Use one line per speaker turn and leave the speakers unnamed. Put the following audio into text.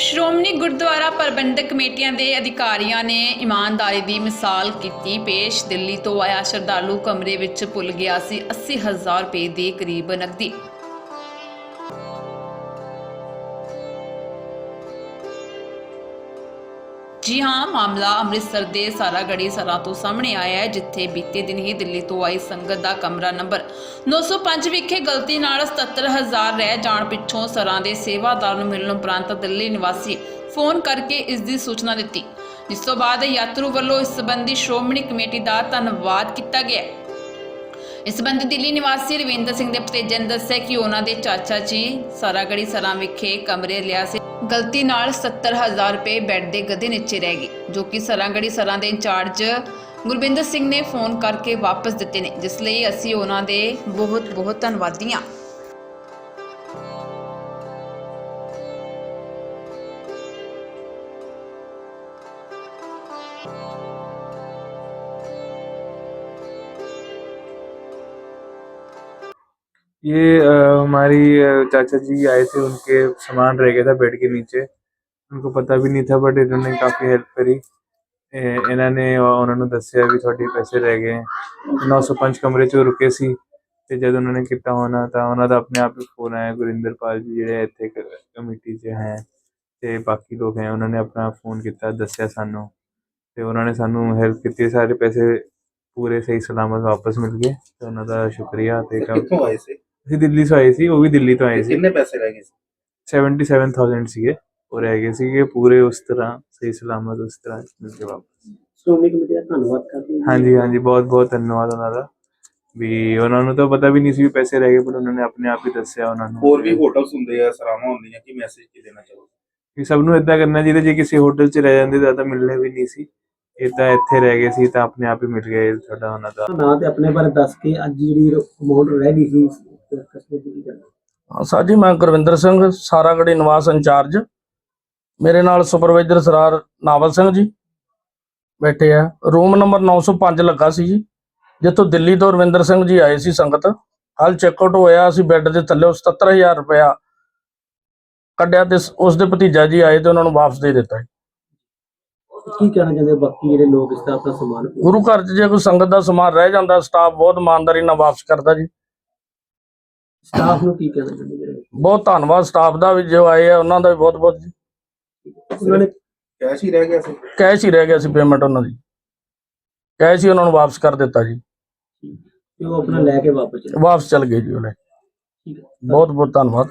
ਸ਼੍ਰੋਮਣੀ ਗੁਰਦੁਆਰਾ ਪ੍ਰਬੰਧਕ ਕਮੇਟੀਆਂ ਦੇ ਅਧਿਕਾਰੀਆਂ ਨੇ ਇਮਾਨਦਾਰੀ ਦੀ ਮਿਸਾਲ ਕੀਤੀ। ਪੇਸ਼ ਦਿੱਲੀ ਤੋਂ ਆਇਆ ਸ਼ਰਧਾਲੂ ਕਮਰੇ ਵਿੱਚ ਭੁੱਲ ਗਿਆ ਸੀ। 80000 ਰੁਪਏ ਦੇ ਕਰੀਬ ਨਕਦੀ। ਜੀ ਹਾਂ, ਮਾਮਲਾ ਅੰਮ੍ਰਿਤਸਰ ਦੇ ਸਾਰਾਗੜੀ ਸਰਾ ਤੋਂ ਸਾਹਮਣੇ ਆਇਆ ਹੈ, ਜਿੱਥੇ ਬੀਤੇ ਦਿਨ ਹੀ ਦਿੱਲੀ ਤੋਂ ਆਈ ਸੰਗਤ ਦਾ ਕਮਰਾ ਨੰਬਰ 905 ਵਿਖੇ ਗਲਤੀ ਨਾਲ 77000 ਰਹਿ ਜਾਣ ਪਿੱਛੋਂ ਸਰਾਂ ਦੇ ਸੇਵਾਦਾਰ ਨੂੰ ਮਿਲਣ ਉਪਰੰਤ ਦਿੱਲੀ ਨਿਵਾਸੀ ਫੋਨ ਕਰਕੇ ਇਸ ਦੀ ਸੂਚਨਾ ਦਿੱਤੀ। ਜਿਸ ਤੋਂ ਬਾਅਦ ਯਾਤਰੂ ਵੱਲੋਂ ਇਸ ਸੰਬੰਧੀ ਸ਼੍ਰੋਮਣੀ ਕਮੇਟੀ ਦਾ ਧੰਨਵਾਦ ਕੀਤਾ ਗਿਆ ਇਸ ਸੰਬੰਧੀ ਦਿੱਲੀ ਨਿਵਾਸੀ ਰਵਿੰਦਰ ਸਿੰਘ ਦੇ ਭਤੀਜੇ ਨੇ ਦੱਸਿਆ ਕਿ ਉਹਨਾਂ ਦੇ ਚਾਚਾ ਜੀ ਸਾਰਾਗੜੀ ਸਰਾਂ ਵਿਖੇ ਕਮਰੇ ਲਿਆ ਸੀ। ਗਲਤੀ ਨਾਲ 70000 ਰੁਪਏ ਬੈੱਡ ਦੇ ਗੱਦੇ ਨੀਚੇ ਰਹਿ ਗਏ, ਜੋ ਕਿ ਸਰਾਂਗੜੀ ਸਰਾਂ ਦੇ ਇੰਚਾਰਜ ਗੁਰਬਿੰਦਰ ਸਿੰਘ ਨੇ ਫੋਨ ਕਰਕੇ ਵਾਪਸ ਦਿੱਤੇ ਨੇ, ਜਿਸ ਲਈ ਅਸੀਂ ਉਹਨਾਂ ਦੇ ਬਹੁਤ ਬਹੁਤ ਧੰਨਵਾਦੀ ਹਾਂ।
ये अ, हमारी अ, चाचा जी आए थे उनके सामान रह गया था बेड के नीचे उनको पता भी नहीं था बट इन्होंने काफ़ी हेल्प करी ਇਹ- ਇਹਨਾਂ ਨੇ ਉਹਨਾਂ ਨੂੰ ਦੱਸਿਆ ਵੀ ਤੁਹਾਡੇ ਪੈਸੇ ਰਹਿ ਗਏ 905 ਕਮਰੇ 'ਚ ਉਹ ਰੁਕੇ ਸੀ ਤੇ ਜਦ ਉਹਨਾਂ ਨੇ ਕੀਤਾ ਹੋਣਾ ਤਾਂ ਉਹਨਾਂ ਦਾ ਆਪਣੇ ਆਪ ਹੀ ਫੋਨ ਆਇਆ ਗੁਰਿੰਦਰਪਾਲ ਜੀ ਜਿਹੜੇ ਇੱਥੇ ਕ- ਕਮੇਟੀ 'ਚ ਹੈ ਤੇ ਬਾਕੀ ਲੋਕ ਹੈ ਉਹਨਾਂ ਨੇ ਆਪਣਾ ਫੋਨ ਕੀਤਾ ਦੱਸਿਆ ਸਾਨੂੰ ਤੇ ਉਹਨਾਂ ਨੇ ਸਾਨੂੰ ਹੈਲਪ ਕੀਤੀ ਸਾਰੇ ਪੈਸੇ ਪੂਰੇ ਸਹੀ ਸਲਾਮਤ ਵਾਪਸ ਮਿਲ ਗਏ ਤੇ ਉਹਨਾਂ ਦਾ ਸ਼ੁਕਰੀਆ ਤੇ ਕੰਮ-
ਕਿੱਥੋਂ ਆਏ ਸੀ
ਅਸੀਂ ਦਿੱਲੀ ਤੋਂ ਆਏ ਸੀ ਉਹ ਵੀ ਦਿੱਲੀ ਤੋਂ ਆਏ ਸੀ।
ਕਿੰਨੇ ਪੈਸੇ ਰਹਿ ਗਏ ਸੀ?
77000 ਸੀਗੇ ਉਹ ਰਹਿ ਗਏ ਸੀਗੇ ਪੂਰੇ ਉਸ ਤਰ੍ਹਾਂ ਸਹੀ ਸਲਾਮਤ ਉਸ ਤਰ੍ਹਾਂ ਮਿਲ ਕੇ ਵਾਪਸ।
ਸ਼੍ਰੋਮਣੀ ਕਮੇਟੀ ਦਾ ਧੰਨਵਾਦ ਕਰਦੇ ਹਾਂ।
ਹਾਂਜੀ ਹਾਂਜੀ ਬਹੁਤ ਬਹੁਤ ਧੰਨਵਾਦ ਉਹਨਾਂ ਦਾ। ਵੀ ਉਹਨਾਂ ਨੂੰ ਤਾਂ ਪਤਾ ਵੀ ਨਹੀਂ ਸੀ ਵੀ ਪੈਸੇ ਰਹਿ ਗਏ ਪਰ ਉਹਨਾਂ ਨੇ ਆਪਣੇ ਆਪ ਹੀ ਦੱਸਿਆ ਉਹਨਾਂ ਨੂੰ।
ਹੋਰ ਵੀ ਹੋਟਲਸ ਹੁੰਦੇ ਆ ਸਰਾਵਾਂ ਹੁੰਦੀਆਂ ਕੀ ਮੈਸੇਜ ਕੀ ਦੇਣਾ ਚਾਹੋਗੇ?
ਵੀ ਸਭ ਨੂੰ ਇਦਾਂ ਕਰਨਾ ਚਾਹੀਦਾ ਜੇ ਕਿਸੇ ਹੋਟਲ 'ਚ ਰਹਿ ਜਾਂਦੇ ਤਾਂ ਤਾਂ ਮਿਲਣੇ ਵੀ ਨਹੀਂ ਸੀ। ਇਹ ਤਾਂ ਇੱਥੇ ਰਹਿ ਗਏ ਸੀ ਤਾਂ ਆਪਣੇ ਆਪ ਹੀ ਮਿਲ ਗਏ ਤੁਹਾਡਾ ਉਹਨਾਂ ਦਾ।
ਨਾਂ ਤੇ ਆਪਣੇ ਬਾਰੇ ਦੱਸ ਕੇ ਅੱਜ ਜਿਹੜੀ ਅਮਾਉਂਟ ਰਹਿ ਗਈ ਸੀ ਕਸਟਮਰ ਦੀ
ਸਰ ਜੀ ਮੈਂ ਗੁਰਵਿੰਦਰ ਸਿੰਘ ਸਾਰਾਗੜੀ ਨਿਵਾਸ ਇੰਚਾਰਜ। ਮੇਰੇ ਨਾਲ ਸੁਪਰਵਾਈਜ਼ਰ ਸਰਾਰ ਨਾਵਲ ਸਿੰਘ ਜੀ ਬੈਠੇ ਆ। ਰੂਮ ਨੰਬਰ 905 ਲੱਗਾ ਸੀ ਜੀ ਜਿੱਥੋਂ ਦਿੱਲੀ ਤੋਂ ਰਵਿੰਦਰ ਸਿੰਘ ਜੀ ਆਏ ਸੀ ਸੰਗਤ। ਹਾਲ ਚੈੱਕਆਊਟ ਹੋਇਆ ਅਸੀਂ ਬੈੱਡ ਦੇ ਥੱਲੇ 77000 ਰੁਪਇਆ ਕੱਢਿਆ ਤੇ ਉਸ ਦੇ ਭਤੀਜਾ ਜੀ ਆਏ ਤੇ ਉਹਨਾਂ ਨੂੰ ਵਾਪਸ ਦੇ ਦਿੱਤਾ। ਜੀ।
ਕੀ ਕਹਿਣਾ ਚਾਹੁੰਦੇ ਬਾਕੀ ਜਿਹੜੇ ਲੋਕ ਇਸ ਦਾ ਆਪਣਾ ਸਮਾਨ
ਗੁਰੂ ਘਰ 'ਚ ਜੇ ਕੋਈ ਸੰਗਤ ਦਾ ਸਮਾਨ ਰਹਿ ਜਾਂਦਾ ਸਟਾਫ ਬਹੁਤ ਇਮਾਨਦਾਰੀ ਨਾਲ ਵਾਪਸ ਕਰਦਾ ਜੀ।
ਸਟਾਫ ਨੂੰ ਕੀ ਕਹਿਣਾ ਚਾਹੁੰਦੇ ਜਿਹੜੇ
ਬਹੁਤ ਧੰਨਵਾਦ ਸਟਾਫ ਦਾ ਵੀ ਜੋ ਆਏ ਆ ਉਹਨਾਂ ਦਾ ਵੀ ਬਹੁਤ ਬਹੁਤ ਜੀ।
ਉਹਨਾਂ ਨੇ
ਕੈਸ਼ ਹੀ ਰਹਿ ਗਿਆ ਸੀ?
ਕੈਸ਼ ਹੀ ਰਹਿ ਗਿਆ ਸੀ ਪੇਮੈਂਟ ਉਹਨਾਂ ਦੀ। ਕੈਸ਼ ਹੀ ਉਹਨਾਂ ਨੂੰ ਵਾਪਸ ਕਰ ਦਿੱਤਾ ਜੀ।
ਕਿ ਉਹ ਆਪਣਾ ਲੈ ਕੇ ਵਾਪਸ ਚਲੇ
ਵਾਪਸ ਚਲ ਗਏ ਜੀ ਉਹਨੇ।
ਠੀਕ ਹੈ।
ਬਹੁਤ ਬਹੁਤ ਧੰਨਵਾਦ।